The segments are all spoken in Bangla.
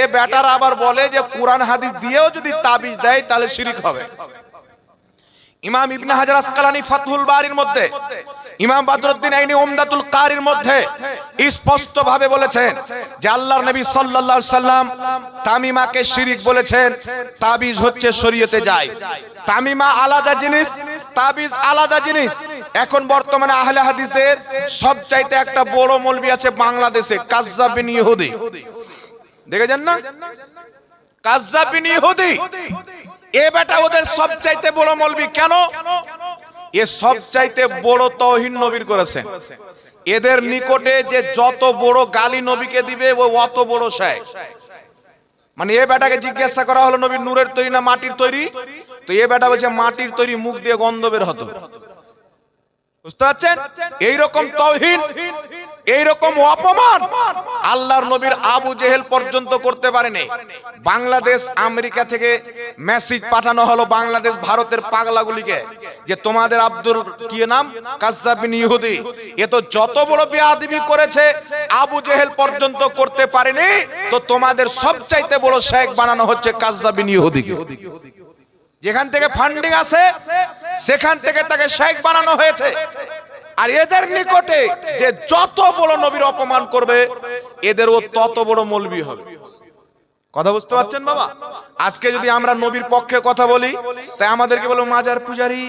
এ বেটার আবার বলে যে, কোরআন হাদিস দিয়েও যদি তাবিজ দেয়, তাহলে শিরিক হবে। ইমাম ইবনে হাজার আসকালানি ফাতুল বারির মধ্যে, ইমাম বাদরুদ্দিন আইনি ওমদাতুল কারির মধ্যে স্পষ্ট ভাবে বলেছেন যে, আল্লাহর নবী সাল্লাল্লাহু আলাইহি সাল্লাম তামিমাকে শিরিক বলেছেন, তাবিজ হচ্ছে শরীয়তে যায়। তামিমা আলাদা জিনিস, তাবিজ আলাদা জিনিস। এখন বর্তমানে আহলে হাদিসদের সবচাইতে একটা বড় মৌলবি আছে বাংলাদেশে, কাজ্জাব বিন ইহুদি দেখেছেন না? কাজ্জাব বিন ইহুদি, এ বেটা ওদের সবচাইতে বড় মলবি কেন? এ সবচাইতে বড় তহিন নবীর করেছেন এদের নিকটে যে যত বড় গালি নবীকে দিবে, ও অত বড় শেখ মানে এ বেটাকে জিজ্ঞাসা করা হলো নবীর নূরের তৈরি না মাটির তৈরি? তো এ বেটা বলছে, মাটির তৈরি মুখ দিয়ে গন্ধ বের হতো। বুঝতে পারছেন? এইরকম তৌহিন এইরকম অপমান আল্লাহর নবীর আবু জেহেল পর্যন্ত করতে পারেনি। বাংলাদেশ, আমেরিকা থেকে মেসেজ পাঠানো হলো বাংলাদেশ, ভারতের পাগলাগুলিকে যে তোমাদের আব্দুল কি নাম? কাজ্জাবিন ইহুদি। এ তো যত বড় বেয়াদবি করেছে, আবু জেহেল পর্যন্ত করতে পারেনি। তো তোমাদের সবচাইতে বড় শেখ বানানো হচ্ছে কাজ্জাবিন ইহুদিকে। যেখান থেকে ফান্ডিং আসে, সেখান থেকে তাকে শেখ বানানো হয়েছে। আর এদের নিকটে যে যত বড় নবীর অপমান করবে, এদেরও তত বড় মলবি হবে। কথা বুঝতে পারছেন বাবা? আজকে যদি আমরা নবীর পক্ষে কথা বলি, তাই আমাদেরকে বলো, মাজার পূজারি,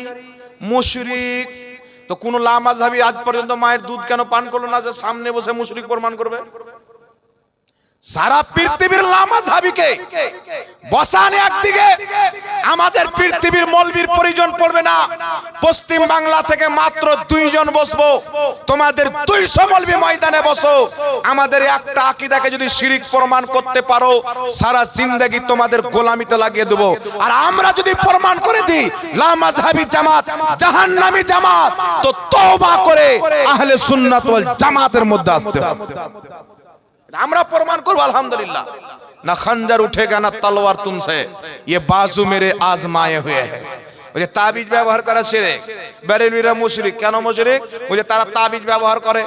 মুশরিক, তো কোন লামাঝাবি আজ পর্যন্ত মায়ের দুধ কেন পান করল না যে সামনে বসে মুশরিক প্রমাণ করবে? সারা পৃথিবীর লামাজহাবিকে বসান একদিকে, আমাদের পৃথিবীর মলবির প্রয়োজন পড়বে না। পশ্চিম বাংলা থেকে মাত্র দুইজন বসবো। তোমাদের দুইশো মলবি ময়দানে বসো। আমাদের একটা আকিদাকে যদি শিরিক প্রমাণ করতে পারো, সারা জিন্দেগি তোমাদের গোলামিতে লাগিয়ে দেবো। আর আমরা যদি প্রমাণ করে দিই লামাজহাবি জামাত, জাহান্নামী জামাত, তো তওবা করে আহলে সুন্নাত ওয়াল জামাতের মধ্যে আসতে হবে। আমরা প্রমাণ করব, আলহামদুলিল্লাহ। না খঞ্জার উঠে গা না তলোয়ার তুমছে ये বাজু মেরে आजमाए হয়ে। हैं বলে তাবিজ ব্যবহার করা শিরক। বেরেলুইরা মুশরিক। কেন মুশরিক? বলে তারা তাবিজ ব্যবহার করে।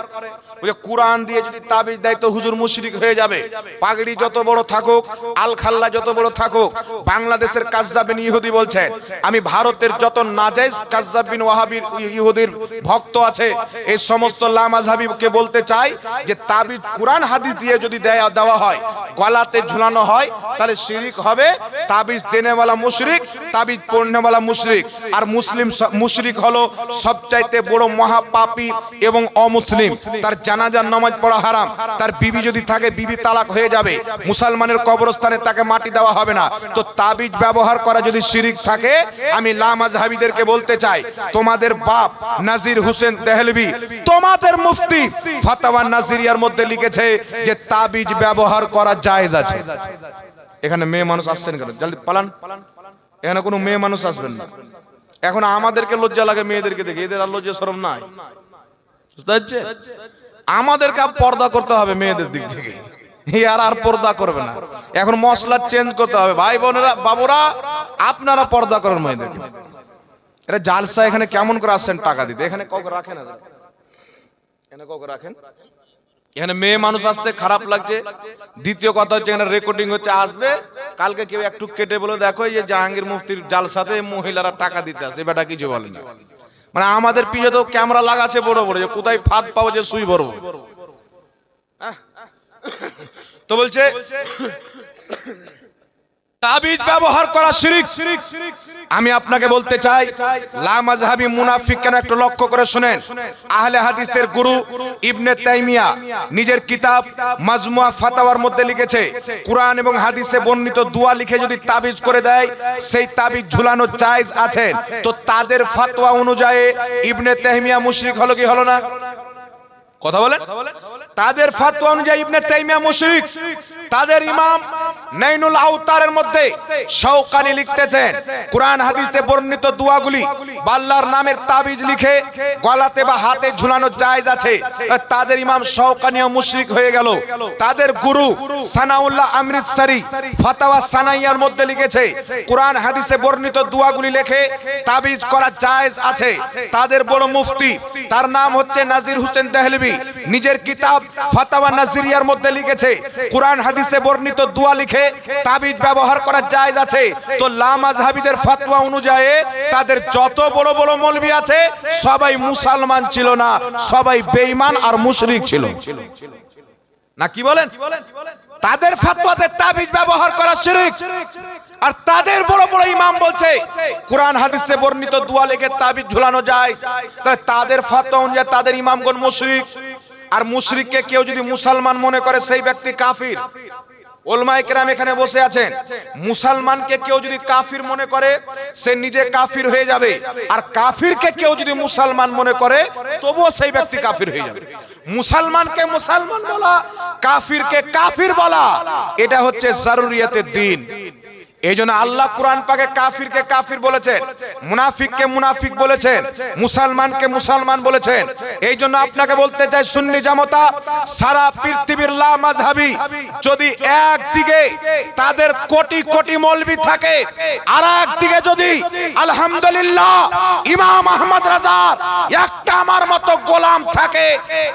বলে কোরআন দিয়ে যদি তাবিজ দেয় তো হুজুর মুশরিক হয়ে যাবে। পাগড়ি যত বড় থাকুক আল খাল্লা যত বড় থাকুক, বাংলাদেশের কাজ্জাবিন ইহুদি বলছেন, আমি ভারতের যত নাজাইজ কাজ্জাবিন ওয়াহাবির ইহুদির ভক্ত আছে, এই সমস্ত লামাজহাবিকে বলতে চাই যে তাবিজ কোরআন হাদিস দিয়ে যদি দেয়া, দেওয়া হয়, গলাতে ঝুলানো হয়, তাহলে শিরিক হবে। তাবিজ দেনেওয়ালা মুশরিক, তাবিজ পড়নেওয়ালা মুশরিক। আর মুসলিম মুশরিক হলো সবচাইতে বড় মহাপাপী এবং অমুসলিম। তার জানাজার নামাজ পড়া হারাম। তার বিবি যদি থাকে, বিবি তালাক হয়ে যাবে। মুসলমানের কবরস্থানে তাকে মাটি দেওয়া হবে না। তো তাবিজ ব্যবহার করা যদি শিরিক থাকে, আমি লামাজহাবিদেরকে বলতে চাই, তোমাদের বাপ নাজির হোসেন দেহলভি তোমাদের মুফতি ফাতাওয়া নাজিরিয়ার মধ্যে লিখেছে যে তাবিজ ব্যবহার করা জায়েজ আছে। এখানে মেয়ে মানুষ আসছেন কেন? জলদি পালান। এখানে কোনো মেয়ে মানুষ আসবেন না। এখন আমাদেরকে লজ্জা লাগে মেয়েদেরকে দেখে, এদের আর লজ্জা সরম নাই। বুঝতে পারছে আমাদেরকে পর্দা করতে হবে মেয়েদের দিক থেকে। আর আর পর্দা করবে না। এখন মশলা চেঞ্জ করতে হবে। ভাই বোনেরা, বাবুরা, আপনারা পর্দা করেন মেয়েদেরকে। এটা জালসা এখানে কেমন করে আসছেন টাকা দিতে? এখানে কাউকে রাখেন এখানে কাউকে রাখেন? এখানে মেয়ে মানুষ আসছে, খারাপ লাগছে। দ্বিতীয় কথা হচ্ছে এখানে রেকর্ডিং হচ্ছে, আসবে। কালকে কেউ একটু কেটে বলে, দেখো যে জাহাঙ্গীর মুফতির জালসাতে মহিলারা টাকা দিতে আসে, বেটা কিছু বলে না। মানে আমাদের পিছে তো ক্যামেরা লাগাছে বড় বড়, যে কোথায় ফাঁদ পাবো যে সুই ভরবো। তো বলছে তাবিজ ব্যবহার করা শিরিক। আমি আপনাকে বলতে চাই লামাজহাবি মুনাফিক কেন একটু লক্ষ্য করে শুনেন? আহলে হাদিসের গুরু ইবনে তাইমিয়া নিজের কিতাব মাজমুয়া ফাতাওয়ার মধ্যে লিখেছে, কোরআন এবং হাদিসে বর্ণিত দোয়া লিখে যদি তাবিজ করে দেয়, সেই তাবিজ ঝুলানো জায়েজ আছে। তো তাদের ফাতোয়া অনুযায়ী ইবনে তাইমিয়া মুশরিক হলো কি হলো না? কথা বলেন? তাদের ফাতোয়া অনুযায়ী ইবনে তাইমিয়া মুশরিক। তাদের ইমাম নাইনুল আউতারের মধ্যে শৌকানি লিখতেছেন। কোরআন হাদিসে বর্ণিত দোয়াগুলি বাল্লার নামের তাবিজ লিখে গলাতে বা হাতে ঝুলানো জায়েজ আছে। তাদের ইমাম শৌকানিও মুশরিক হয়ে গেল। তাদের গুরু সানাউল্লাহ অমৃতসরি ফাতাওয়া সানাইয়ার মধ্যে লিখেছে, কোরআন হাদিসে বর্ণিত দুয়াগুলি লেখে তাবিজ করা জায়েজ আছে। তাদের বড় মুফতি, তার নাম হচ্ছে নাজির হোসেন দেহলভি। নিজের কিতাব ফাতাওয়া নাজিরিয়ার মধ্যে লিখেছে, কোরআন হাদিসে বর্ণিত দুয়া লিখে তাবিজ ব্যবহার করা জায়েজ আছে। তো লামাজহাবিদের ফাতোয়া অনুযায়ী তাদের যত বড় বড় মৌলবি আছে, সবাই মুসলমান ছিল না, সবাই বেঈমান আর মুশরিক ছিল। না কি বলেন? তাদের ফাতোয়াতে তাবিজ ব্যবহার করা শিরিক। আর তাদের বড় বড় ইমাম বলছে, কোরআন হাদিসে বর্ণিত দোয়া লেগে তাবিজ ঝুলানো যায়। তাহলে তাদের ফাতোয়া অনুযায়ী তাদের ইমামগণ মুশরিক। আর মুশরিককে কেউ যদি মুসলমান মনে করে, সেই ব্যক্তি কাফির। ওলমায়ে একরাম এখানে বসে আছেন। মুসলমানকে কেউ যদি কাফির মনে করে, সে নিজে কাফির হয়ে যাবে। আর কাফিরকে কেউ যদি মুসলমান মনে করে, তবুও সেই ব্যক্তি কাফির হয়ে যাবে। মুসলমানকে মুসলমান বলা, কাফিরকে কাফির বলা, এটা হচ্ছে জরুরিয়াতের দিন। এই জন্য আল্লাহ কোরআন পাকে কাফিরকে কাফির বলেছেন, মুনাফিককে মুনাফিক বলেছেন, মুসলমানকে মুসলমান বলেছেন। এই জন্য আপনাকে বলতে চাই, সুন্নি জামতা, সারা পৃথিবীর লা মাযহাবি যদি একদিকে তাদের কোটি কোটি মৌলবি থাকে আর একদিকে যদি আলহামদুলিল্লাহ ইমাম আহমদ রাজার একটা আমার মতো গোলাম থাকে,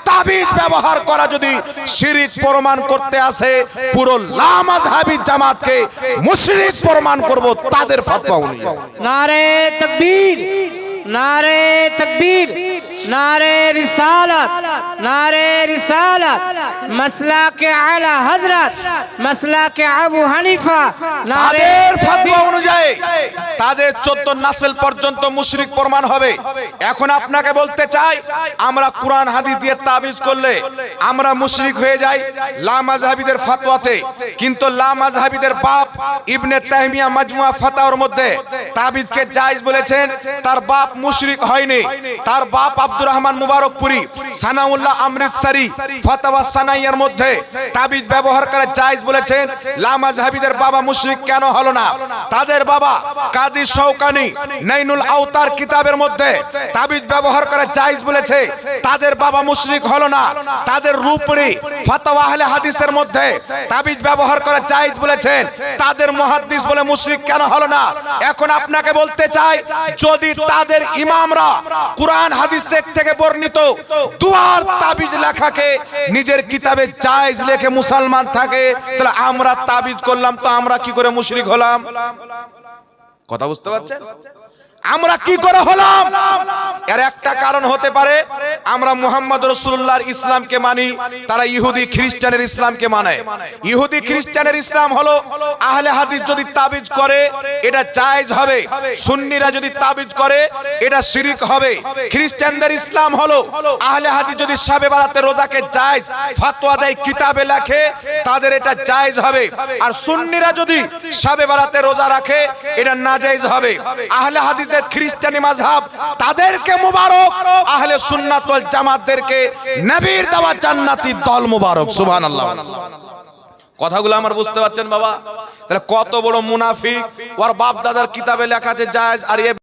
তাবিজ ব্যবহার করা যদি শিরিক প্রমাণ করতে আসে, পুরো লা মাযহাবি জামাতকে মুশরিক প্রমাণ করব তাদের ফতোয়া অনুযায়ী। নারে তকবীর। নারে তকবীর নারে রিসালাত নারে রিসালাত। মাসলা কে আলা হযরত মাসলা কে আবু হানিফা নারে ফতোয়া অনুযায়ী তাদের 14 নাসল পর্যন্ত মুশরিক প্রমাণ হবে। এখন আপনাকে বলতে চাই আমরা কোরআন হাদিস দিয়ে তাবিজ করলে আমরা মুশরিক হয়ে যাই লা মাযহাবীদের ফতোয়াতে। কিন্তু লা মাযহাবীদের বাপ ইবনে তাহমিয়া মাজমুয়া ফাতাওর মধ্যে তাবিজকে জায়েজ বলেছেন তার বাপ মুশরিক হয়নি। তার বাপ আব্দুর রহমান মুবারকপুরি, সানাউল্লাহ অমৃতসরি ফাতাওয়া সানাইয়ার মধ্যে তাবিজ ব্যবহার করে জায়েজ বলেছেন, লা মাযহাবিদের বাবা মুশরিক কেন হলো না? তাদের বাবা কাজী শৌকানি নাইনুল আওতার কিতাবের মধ্যে তাবিজ ব্যবহার করে জায়েজ বলেছে, তাদের বাবা মুশরিক হলো না। তাদের রূপড়ি ফাতাওয়া আহলে হাদিসের মধ্যে তাবিজ ব্যবহার করে জায়েজ বলেছেন, তাদের মুহাদ্দিস বলে মুশরিক কেন হলো না? এখন আপনাকে বলতে চাই, যদি তাদের ইমামরা কোরআন হাদিস থেকে বর্ণিত দুয়ার তাবিজ লেখাকে নিজের কিতাবে জায়েজ লেখে মুসলমান থাকে তাহলে আমরা তাবিজ করলাম তো আমরা কি করে মুশরিক হলাম? কথা বুঝতে পারছেন? আমরা কি করে হলাম? এর একটা কারণ হতে পারে আমরা মুহাম্মদ রসুল্লাহর ইসলামকে মানি, তারা ইহুদি খ্রিস্টানের ইসলামকে মানে ইহুদি খ্রিস্টানের ইসলাম হলো আহলে হাদিস যদি তাবিজ করে, এটা জায়েজ হবে। সুন্নিরা যদি তাবিজ করে, এটা শিরিক হবে। খ্রিস্টানদের ইসলাম হলো আহলে হাদিস যদি সাবে বারাতে রোজাকে জায়েজ, ফাতোয়া দেয়, কিতাবে লেখে, তাদের এটা জায়েজ হবে। আর সুন্নিরা যদি সাবে বারাতে রোজা রাখে, এটা নাজায়েজ হবে। আহলে হাদিসদের খ্রিস্টানি মাযহাব তাদেরকে মুবারক আহলে সুন্নাত ওয়াল জামাতদেরকে নবীর দেওয়া জান্নাতি দল মুবারক, সুবহানাল্লাহ। কথাগুলো আমার বুঝতে পারছেন বাবা? তাহলে কত বড় মুনাফিক? ওর বাপ দাদার কিতাবে লেখা আছে, জায়েজ আর